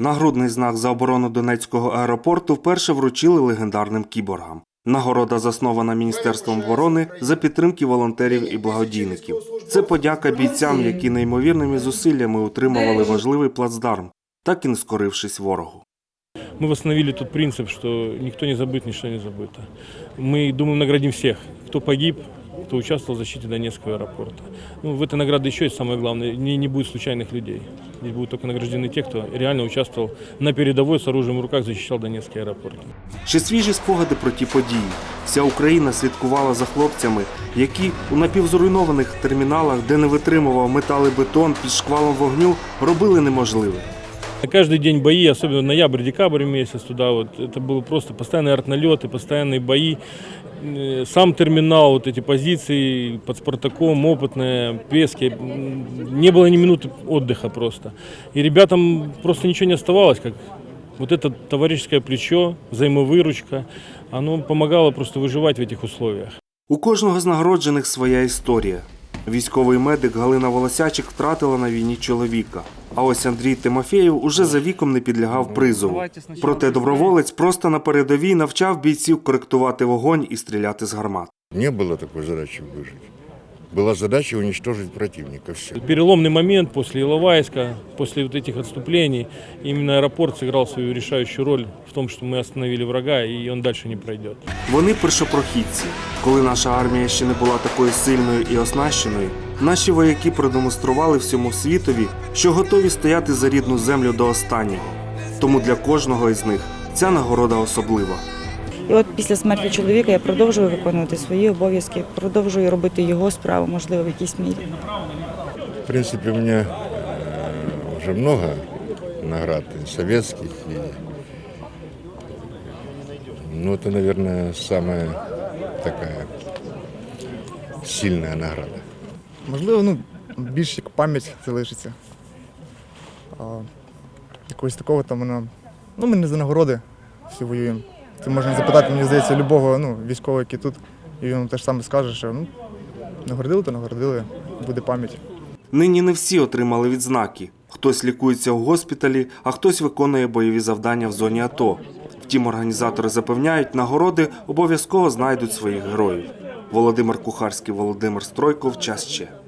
Нагрудний знак за оборону Донецького аеропорту вперше вручили легендарним кіборгам. Нагорода заснована Міністерством оборони за підтримки волонтерів і благодійників. Це подяка бійцям, які неймовірними зусиллями утримували важливий плацдарм, так і не скорившись ворогу. Мы восстановили тот принцип, что никто не забыт, ничто не забыто. Мы, думаем, наградим всех, кто погиб, кто участвовал в защите Донецкого аэропорта. Ну, в этой награде еще есть самое главное, не, не будет случайных людей. Здесь будут только награждены те, кто реально участвовал на передовой с оружием в руках, защищал Донецкий аэропорт. Ще свіжі спогади про ті події. Вся Україна слідкувала за хлопцями, які у напівзруйнованих терміналах, де не витримував метал і бетон під шквалом вогню, робили неможливе. Каждый день бои, особенно ноябрь-декабрь месяц туда, вот, это было просто постоянные артналеты, постоянные бои. Э, Сам терминал, вот эти позиции под Спартаком, опытные, Пески, м, не было ни минуты отдыха просто. И ребятам просто ничего не оставалось, как вот это товарищеское плечо, взаимовыручка, оно помогало просто выживать в этих условиях. У кожного з нагороджених своя історія. Військовий медик Галина Волосячик втратила на війні чоловіка. А ось Андрій Тимофєєв уже за віком не підлягав призову. Проте доброволець просто на передовій навчав бійців коректувати вогонь і стріляти з гармат. Не було такої задачі выжить Была задача уничтожить противника. Все. Переломный момент после Иловайска, после вот этих отступлений, именно аэропорт сыграл свою решающую роль в том, что мы остановили врага, и он дальше не пройдет. Вони першопрохідці. Коли наша армія ще не була такою сильною і оснащеною, наші вояки продемонстрували всьому світові, що готові стояти за рідну землю до останнього. Тому для кожного із них ця нагорода особлива. І от після смерті чоловіка я продовжую виконувати свої обов'язки, продовжую робити його справу, можливо, в якійсь мірі. В принципе, у меня э, уже много наград и советских. И, ну, это, наверное, самая такая сильная награда. Можливо, ну, більш як пам'ять залишиться. А, якогось такого там воно. Ну, ми не за нагороди всі воюємо. Це можна запитати, мені здається, любого ну, військового, який тут, і він теж саме скаже, що ну, нагородили, то нагородили, буде пам'ять. Нині не всі отримали відзнаки. Хтось лікується у госпіталі, а хтось виконує бойові завдання в зоні АТО. Втім, організатори запевняють, нагороди обов'язково знайдуть своїх героїв. Володимир Кухарський, Володимир Стройков. Час ще.